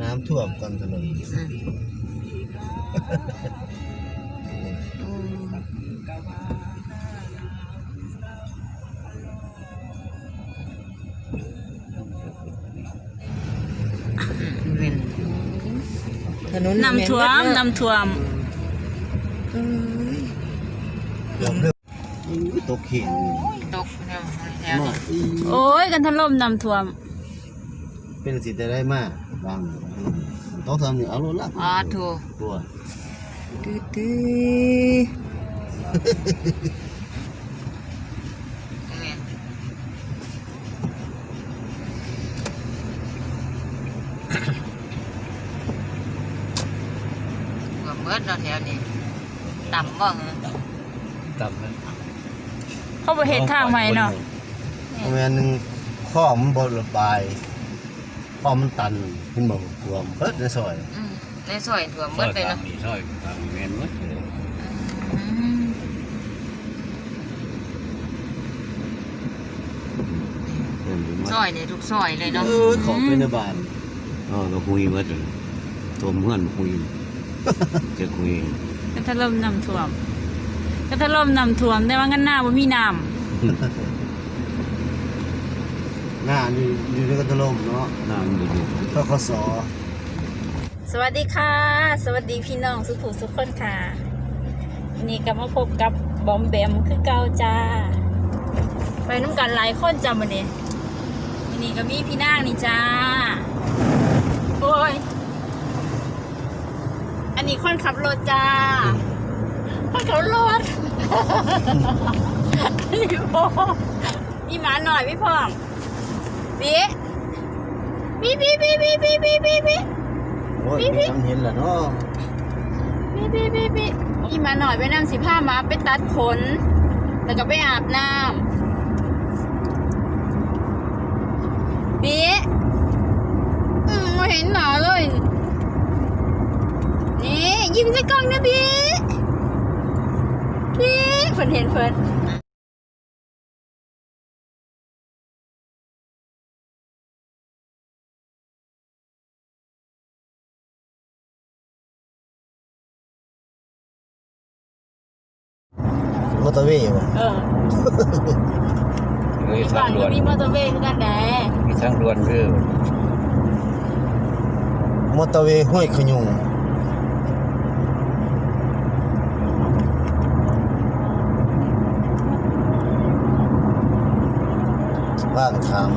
น้ำท่วมกันถนนอืมอืมเว้นถนนน้ำท่วมน้ำท่วมเอ้ยเริ่มเริ่มอุ้ยตกเขียนตกแนวแนวมานี้โอ้ยกันถล่มน้ำท่วม เป็นสิแต่ได้มาก บางต้องทำเนี่ยเอารถละอ๋อถูกตัวตื้อตื้อนี่ก็เบิดแล้วแถวนี้ต่ำบ้างต่ำนั้นเขาไปเห็นทางใหม่เนาะประมาณหนึงข้อมันบระบาย ข้อมันตันขึ้นมาท่วมเบิดในซอยอืมในซอยท่วมเบิดเลยเนาะมีซอยตามมีแม่นหมดเลยอืมเพิ่มขึ้นมาซอยเลยทุกซอยเลยเนาะเออขอเป็นในบ้านอ๋อก็คุยหมดเลยตัวเพื่อนคุยจะคุยกันถล่มน้ำท่วมกันถล่มน้ำท่วมแต่ว่างั้นหน้าบ่มีน้ หน้านี่อยู่ในกระทะลมเนาะน้ำดูดูทกสำสวัสดีค่ะ สวัสดีพี่น้องสุขุสุขคนค่ะวันนี่ก็มาพบกับบอมแบมคือเก่าจ้า ไปน้ำกันหลายคนจ้าวันนี้วันนี้ก็มีพี่นางนี่จ้า โอ้ย อันนี้คนขับรถจ้า คนขับรถพี่พ่อมีหมาหน่อยพี่พ่อง บีบีบีบีบีบีบีบีบีโอ้ยพี่พี่ทำเห็นแล้วเนาะบีบีบีบีมีหมาหน่อยไปนำสิผ้ามาไปตัดขน แล้วก็ไปอาบน้ำบีอืมไม่เห็นหมาเลย นี่ยิ้มใส่กล้องนะบีบีเพิ่นเห็นเพิ่น ตอร์เวย์บ่เออมีมีทาบ้างนด่ก็วนมีมอเตอร์เวย์คือกันแหละมีทางด่วนคือมอเตอร์เวย์ห้วยขยุงบ้านขาม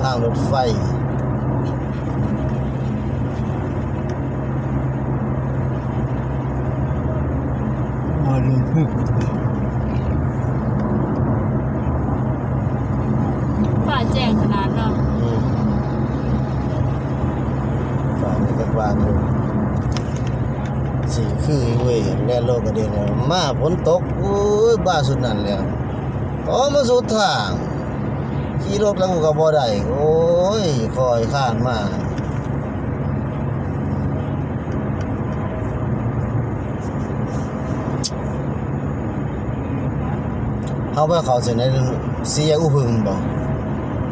ทางรถไฟ มาลงพึ่ง ฝ่าแจ้งขนาดเนาะ อืมฝากในจักรวาลอยู่ สี่คือเว้ยแล่นโลกกระเด็นแล้วมาฝนตกโอ้ยบ้าสุดนั่นแล้วอ๋อมาสุดทางขี่รถแล้วก็บ่ได้โอ้ยคอยข้านมาเฮาไปเข้าเส้นในสี่แยกอุพึงบ่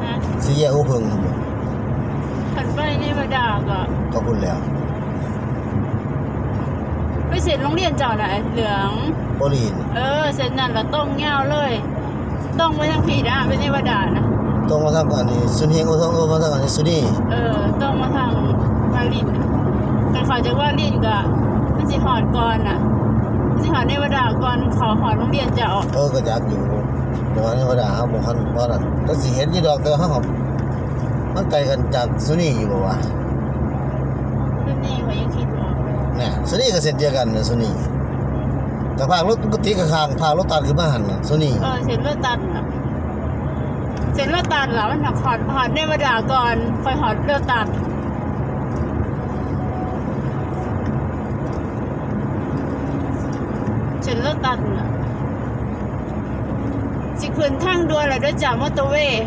นะสี่แยกอุพึงบ่ขันไปในวดาก็ก็พุ่นแล้ว ไปเสร็จโรงเรียนเจ้าน่ะไอ้เหลืองบ่ลีนเออ เสร็จนั่นละต้องเงาวเลย ต้องไปทางผีนะไปในวดานะตรงมาทางอันนี้สุนีโอทางโอมาทางอันนี้สุนีเออ ต้องมาทางวาลินน่ะแต่ขอจากวาลินก็มันสิหอดก่อนน่ะมันสิหอดในวดาก่อนขอหอดโรงเรียนเจ้าเออก็อยากอยู่เดี๋ยวนี้ว่าด่าเฮาบ่คันบ่นั่นก็สิเห็นอยู่ดอกแต่เฮาก็มันไกลกันจากสุนีอยู่บ่วะเรื่องนี้เขายังคิดว่า เนี่ยสุนีก็เส้นเดียวกันน่ะสุนีแต่ภาครถปกติก็ข้างภาครถตัดขึ้นมาหั่นน่ะสุนีเออเสร็จเลือดตันน่ะเสร็จเลือดตันแล้วมันหนักหอดหอดในวดาก่อนคอยหอดเลือดตันฉันเลิกตันน่ะสิคืนทางด่วนแล้วด้วยจ้ามอเตอร์เวย์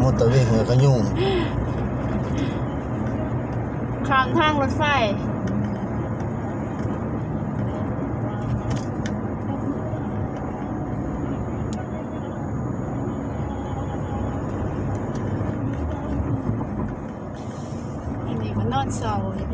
มอเตอร์เวย์ห้วยขยุงข้ามทางรถไฟ อนเสาร์เลย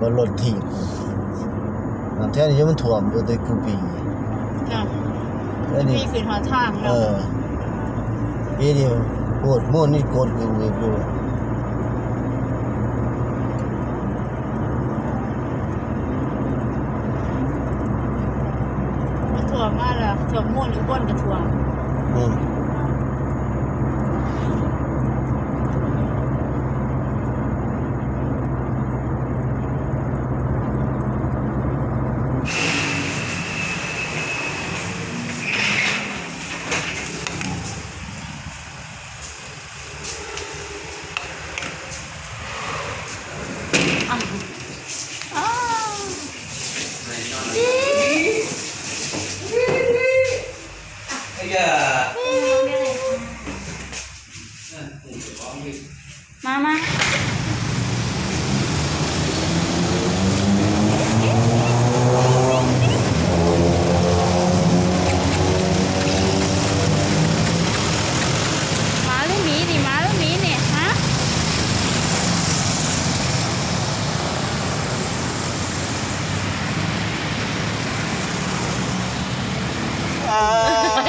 บนรถถีบน้ำแท้นี่มันท่วมอยู่แต่กูปีจ้ะแล้วนี่พี่ขึ้นหอทางเอแล้วอปีนี้โคตรม่วนนี่โกดกูอยู่ มันถ่ วงมากเลยถ่วงม่วนหรือบ้วนกับถ่วงอืมอ้าวมามาหมาหรือหมีนี่หมาหรือหมีเนี่ยฮะ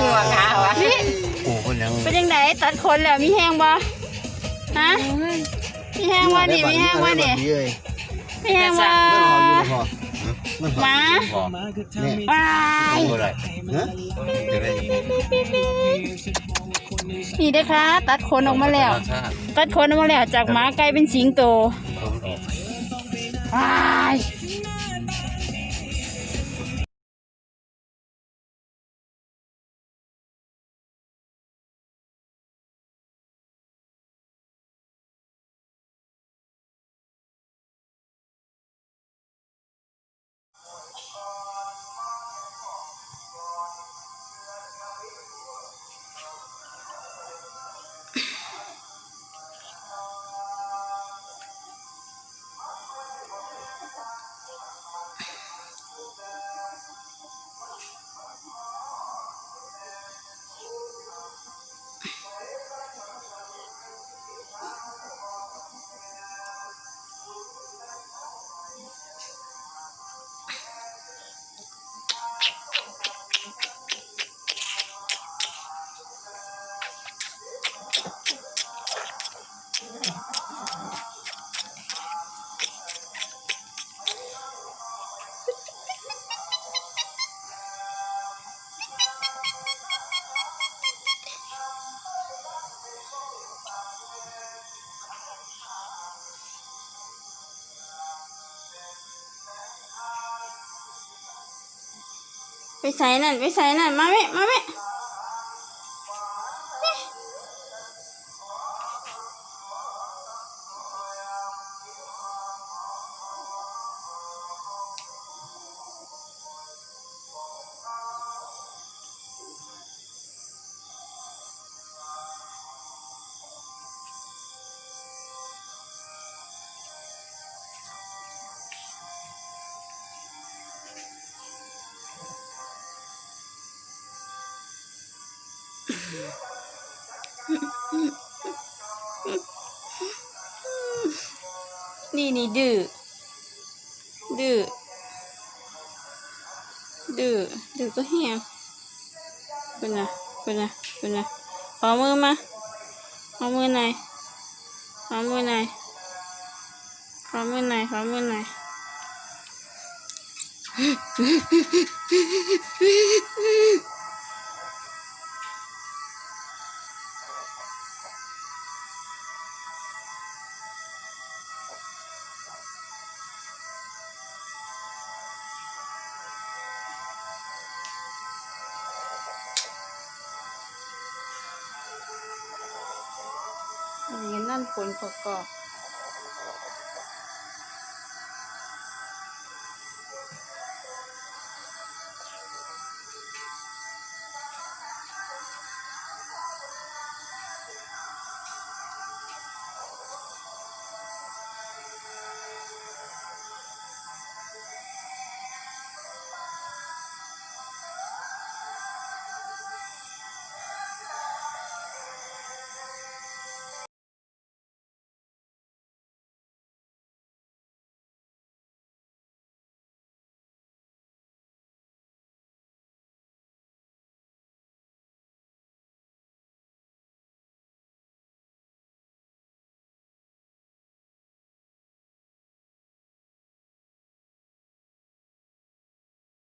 หัวขาวอะนี่โอ้คนยังเป็นยังไงตัดขนแล้วมีแห้งบ่ฮะมีแห้งว่าดิมีแห้งว่าดิเอ้ยมีแห้งว่ามันหออยู่พอมันหอหมาพอเนี่ยว้ายเท่าไหร่ฮะเดี๋ยวได้นี่เด้อค่ะตัดขนออกมาแล้วชาติตัดขนออกมาแล้วจากหมากลายเป็นสิงโตผม ไปใส่นั่นไปใส่นั่นมาแม่มาแม่ นี่นี่ดื้อ ดื้อ ดื้อ ดื้อก็แห้งเป็นไงเป็นไงเป็นไงขอมือมา ขอมือหน่อยขอมือหน่อยขอมือหน่อยขอมือหน่อย อย่างนั้นผลประกอบ